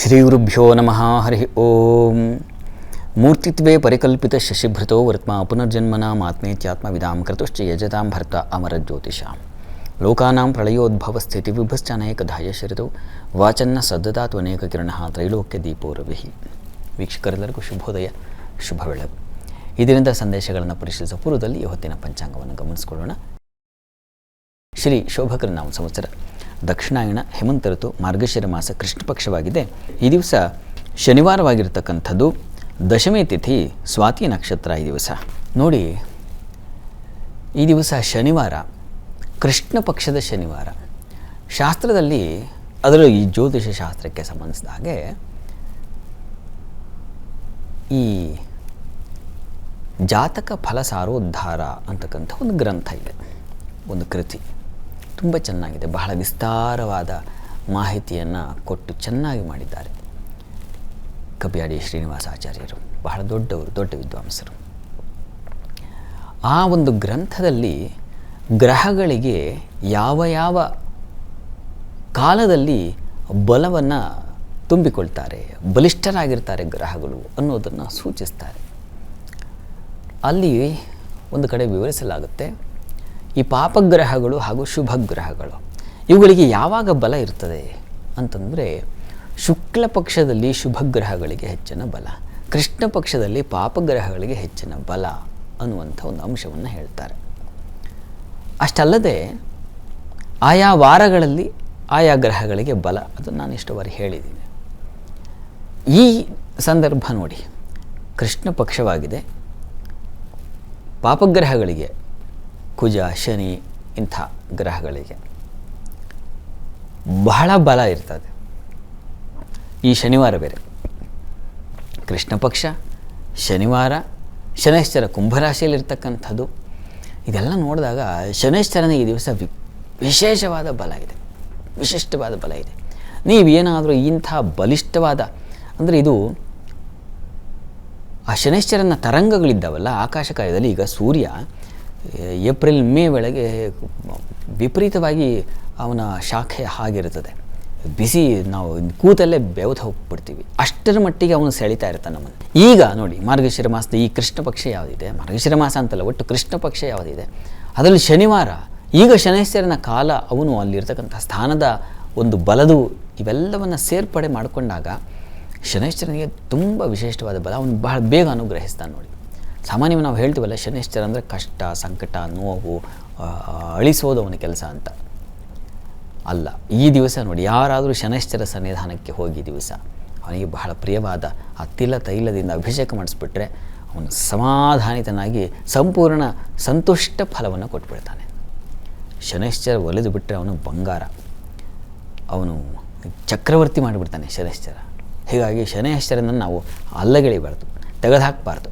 ಶ್ರೀ ಗುರುಭ್ಯೋ ನಮಃ ಹರಿ ಓಂ ಮೂರ್ತಿತ್ವೇ ಪರಿಕಲ್ಪಿತ ಶಶಿಭೃತೋ ವರ್ತ್ಮ ಪುನರ್ಜನ್ಮನ ಆತ್ಮೇತ್ಯಾತ್ಮವಿದಾಂ ಕೃತುಶ್ಚ ಯಜತಾಂ ಭರ್ತ ಅಮರ ಜ್ಯೋತಿಷಾಂ ಲೋಕಾನಾಂ ಪ್ರಳಯೋದ್ಭವ ಸ್ಥಿತಿ ವಿಭಶ್ಚನೇಕಧಾಯ ಶರಿತು ವಾಚನ್ನ ಸದ್ದದಾತು ಅನೇಕ ಕಿರಣ ತ್ರೈಲೋಕ್ಯ ದೀಪೋ ರವಿಹಿ ವೀಕ್ಷಕರೆಲ್ಲರಿಗೂ ಶುಭೋದಯ, ಶುಭ ಬೆಳಗು ಇದರಿಂದ ಸಂದೇಶಗಳನ್ನು ಪರಿಶೀಲಿಸುವ ಪೂರ್ವದಲ್ಲಿ ಇವತ್ತಿನ ಪಂಚಾಂಗವನ್ನು ಗಮನಿಸಿಕೊಳ್ಳೋಣ. ಶ್ರೀ ಶೋಭಕರ ನಾಮ ಸಂವತ್ಸರ. ದಕ್ಷಿಣಾಯಣ ಹೇಮಂತ ಋತು ಮಾರ್ಗಶಿರ ಮಾಸ ಕೃಷ್ಣ ಪಕ್ಷವಾಗಿದೆ. ಈ ದಿವಸ ಶನಿವಾರವಾಗಿರ್ತಕ್ಕಂಥದ್ದು ದಶಮಿ ತಿಥಿ ಸ್ವಾತಿ ನಕ್ಷತ್ರ ಈ ದಿವಸ. ನೋಡಿ, ಈ ದಿವಸ ಶನಿವಾರ, ಕೃಷ್ಣ ಪಕ್ಷದ ಶನಿವಾರ. ಶಾಸ್ತ್ರದಲ್ಲಿ ಅದರ ಈ ಜ್ಯೋತಿಷ ಶಾಸ್ತ್ರಕ್ಕೆ ಸಂಬಂಧಿಸಿದ ಹಾಗೆ ಈ ಜಾತಕ ಫಲ ಸಾರೋದ್ಧಾರ ಅಂತಕ್ಕಂಥ ಒಂದು ಗ್ರಂಥ ಇದೆ. ಒಂದು ಕೃತಿ. ತುಂಬ ಚೆನ್ನಾಗಿದೆ. ಬಹಳ ವಿಸ್ತಾರವಾದ ಮಾಹಿತಿಯನ್ನು ಕೊಟ್ಟು ಚೆನ್ನಾಗಿ ಮಾಡಿದ್ದಾರೆ. ಕಬಿಯಾಡಿ ಶ್ರೀನಿವಾಸಾಚಾರ್ಯರು ಬಹಳ ದೊಡ್ಡವರು, ದೊಡ್ಡ ವಿದ್ವಾಂಸರು. ಆ ಒಂದು ಗ್ರಂಥದಲ್ಲಿ ಗ್ರಹಗಳಿಗೆ ಯಾವ ಯಾವ ಕಾಲದಲ್ಲಿ ಬಲವನ್ನು ತುಂಬಿಕೊಳ್ತಾರೆ, ಬಲಿಷ್ಠರಾಗಿರ್ತಾರೆ ಗ್ರಹಗಳು ಅನ್ನೋದನ್ನು ಸೂಚಿಸ್ತಾರೆ. ಅಲ್ಲಿ ಒಂದು ಕಡೆ ವಿವರಿಸಲಾಗುತ್ತೆ. ಈ ಪಾಪಗ್ರಹಗಳು ಹಾಗೂ ಶುಭ ಗ್ರಹಗಳು ಇವುಗಳಿಗೆ ಯಾವಾಗ ಬಲ ಇರ್ತದೆ ಅಂತಂದರೆ ಶುಕ್ಲ ಪಕ್ಷದಲ್ಲಿ ಶುಭ ಗ್ರಹಗಳಿಗೆ ಹೆಚ್ಚಿನ ಬಲ, ಕೃಷ್ಣ ಪಕ್ಷದಲ್ಲಿ ಪಾಪಗ್ರಹಗಳಿಗೆ ಹೆಚ್ಚಿನ ಬಲ ಅನ್ನುವಂಥ ಒಂದು ಅಂಶವನ್ನು ಹೇಳ್ತಾರೆ. ಅಷ್ಟಲ್ಲದೆ ಆಯಾ ವಾರಗಳಲ್ಲಿ ಆಯಾ ಗ್ರಹಗಳಿಗೆ ಬಲ, ಅದನ್ನು ನಾನು ಇಷ್ಟು ಬಾರಿ ಹೇಳಿದ್ದೀನಿ. ಈ ಸಂದರ್ಭ ನೋಡಿ, ಕೃಷ್ಣ ಪಕ್ಷವಾಗಿದೆ, ಪಾಪಗ್ರಹಗಳಿಗೆ ಕುಜ, ಶನಿ ಇಂಥ ಗ್ರಹಗಳಿಗೆ ಬಹಳ ಬಲ ಇರ್ತದೆ. ಈ ಶನಿವಾರ ಬೇರೆ. ಕೃಷ್ಣ ಪಕ್ಷ, ಶನಿವಾರ ಶನೇಶ್ವರ ಕುಂಭರಾಶಿಯಲ್ಲಿರ್ತಕ್ಕಂಥದ್ದು, ಇದೆಲ್ಲ ನೋಡಿದಾಗ ಶನೇಶ್ವರನ ಈ ದಿವಸ ವಿ, ವಿಶೇಷವಾದ ಬಲ ಇದೆ. ವಿಶಿಷ್ಟವಾದ ಬಲ ಇದೆ. ನೀವೇನಾದರೂ ಇಂಥ ಬಲಿಷ್ಠವಾದ, ಅಂದರೆ ಇದು ಆ ಶನೇಶ್ವರನ ತರಂಗಗಳಿದ್ದಾವಲ್ಲ, ಆಕಾಶಕಾಯದಲ್ಲಿ ಈಗ ಸೂರ್ಯ ಏಪ್ರಿಲ್ ಮೇ ವೇಳೆಗೆ ವಿಪರೀತವಾಗಿ ಅವನ ಶಾಖೆ ಹಾಗಿರುತ್ತದೆ. ಬಿಸಿ ನಾವು ಕೂತಲ್ಲೇ ಬೆವತ ಹೋಗ್ಬಿಡ್ತೀವಿ. ಅಷ್ಟರ ಮಟ್ಟಿಗೆ ಅವನು ಸೆಳಿತಾ ಇರ್ತಾನೆ ನಮ್ಮನ್ನು ಈಗ ನೋಡಿ, ಮಾರ್ಗಶಿರ ಮಾಸದ ಈ ಕೃಷ್ಣ ಪಕ್ಷ ಯಾವುದಿದೆ? ಮಾರ್ಗಶಿರ ಮಾಸ ಅಂತಲ್ಲ, ಒಟ್ಟು ಕೃಷ್ಣ ಪಕ್ಷ ಯಾವುದಿದೆ? ಅದರಲ್ಲಿ ಶನಿವಾರ, ಈಗ ಶನೈಶ್ವರನ ಕಾಲ, ಅವನು ಅಲ್ಲಿರ್ತಕ್ಕಂಥ ಸ್ಥಾನದ ಒಂದು ಬಲದು ಇವೆಲ್ಲವನ್ನು ಸೇರ್ಪಡೆ ಮಾಡಿಕೊಂಡಾಗ ಶನೈಶ್ವರನಿಗೆ ತುಂಬ ವಿಶಿಷ್ಟವಾದ ಬಲ, ಅವನು ಬಹಳ ಬೇಗ ಅನುಗ್ರಹಿಸ್ತಾನೆ ನೋಡಿ. ಸಾಮಾನ್ಯವಾಗಿ ನಾವು ಹೇಳ್ತೀವಲ್ಲ, ಶನಿಶ್ಚರ ಅಂದರೆ ಕಷ್ಟ, ಸಂಕಟ, ನೋವು ಅಳಿಸೋದು ಅವನ ಕೆಲಸ ಅಂತ. ಅಲ್ಲ, ಈ ದಿವಸ ನೋಡಿ, ಯಾರಾದರೂ ಶನೈಶ್ಚರ ಸನ್ನಿಧಾನಕ್ಕೆ ಹೋಗಿ ದಿವಸ, ಅವನಿಗೆ ಬಹಳ ಪ್ರಿಯವಾದ ಆ ತಿಲ ತೈಲದಿಂದ ಅಭಿಷೇಕ ಮಾಡಿಸ್ಬಿಟ್ರೆ ಅವನು ಸಮಾಧಾನಿತನಾಗಿ ಸಂಪೂರ್ಣ ಸಂತುಷ್ಟ ಫಲವನ್ನು ಕೊಟ್ಬಿಡ್ತಾನೆ. ಶನೈಶ್ಚರ ಒಲಿದು ಬಿಟ್ಟರೆ ಅವನು ಬಂಗಾರ. ಅವನು ಚಕ್ರವರ್ತಿ ಮಾಡಿಬಿಡ್ತಾನೆ ಶನಿಶ್ಚರ. ಹೀಗಾಗಿ ಶನೈಶ್ಚರನನ್ನು ನಾವು ಅಲ್ಲಗೆಳಿಬಾರ್ದು, ತೆಗೆದುಹಾಕಬಾರ್ದು.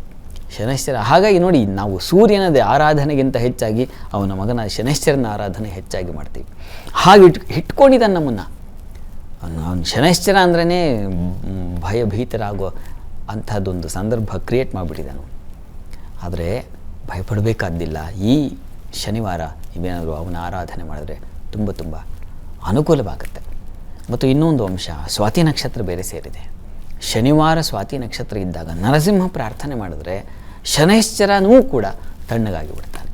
ಶನೈಶ್ಚರ ಹಾಗಾಗಿ ನೋಡಿ, ನಾವು ಸೂರ್ಯನದ ಆರಾಧನೆಗಿಂತ ಹೆಚ್ಚಾಗಿ ಅವನ ಮಗನ ಶನೈಶ್ಚರನ ಆರಾಧನೆ ಹೆಚ್ಚಾಗಿ ಮಾಡ್ತೀವಿ. ಹಾಗೆ ಇಟ್ ಇಟ್ಕೊಂಡಿದ್ದಾನೆ ನಮ್ಮನ್ನು. ಅವನು ಶನೈಶ್ಚರ ಅಂದ್ರೇ ಭಯಭೀತರಾಗೋ ಅಂಥದ್ದೊಂದು ಸಂದರ್ಭ ಕ್ರಿಯೇಟ್ ಮಾಡಿಬಿಟ್ಟಿದ್ದಾನು ಆದರೆ ಭಯಪಡಬೇಕಾದ್ದಿಲ್ಲ. ಈ ಶನಿವಾರ ಇವೇನಾದರೂ ಅವನ ಆರಾಧನೆ ಮಾಡಿದ್ರೆ ತುಂಬ ತುಂಬ ಅನುಕೂಲವಾಗುತ್ತೆ. ಮತ್ತು ಇನ್ನೊಂದು ಅಂಶ, ಸ್ವಾತಿ ನಕ್ಷತ್ರ ಬೇರೆ ಸೇರಿದೆ. ಶನಿವಾರ ಸ್ವಾತಿ ನಕ್ಷತ್ರ ಇದ್ದಾಗ ನರಸಿಂಹ ಪ್ರಾರ್ಥನೆ ಮಾಡಿದ್ರೆ ಶನೈಶ್ಚರನೂ ಕೂಡ ತಣ್ಣಗಾಗಿ ಬಿಡ್ತಾನೆ.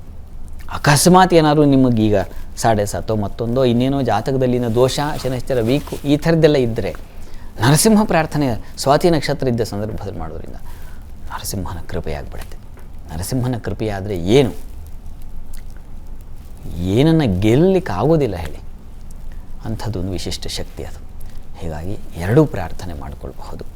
ಅಕಸ್ಮಾತ್ ಏನಾದರೂ ನಿಮಗೀಗ ಸಾಡೆ ಸಾತೋ ಮತ್ತೊಂದೋ ಇನ್ನೇನೋ ಜಾತಕದಲ್ಲಿನ ದೋಷ, ಶನೈಶ್ಚರ, ವೀಕು ಈ ಥರದ್ದೆಲ್ಲ ಇದ್ದರೆ ನರಸಿಂಹ ಪ್ರಾರ್ಥನೆ ಸ್ವಾತಿ ನಕ್ಷತ್ರ ಇದ್ದ ಸಂದರ್ಭದಲ್ಲಿ ಮಾಡೋದ್ರಿಂದ ನರಸಿಂಹನ ಕೃಪೆಯಾಗಿಬಿಡುತ್ತೆ ನರಸಿಂಹನ ಕೃಪೆಯಾದರೆ ಏನು? ಏನನ್ನು ಗೆಲ್ಲಲಿಕ್ಕೆ ಆಗೋದಿಲ್ಲ ಹೇಳಿ. ಅಂಥದ್ದೊಂದು ವಿಶಿಷ್ಟ ಶಕ್ತಿ ಅದು. ಹೀಗಾಗಿ ಎರಡೂ ಪ್ರಾರ್ಥನೆ ಮಾಡಿಕೊಳ್ಬಹುದು.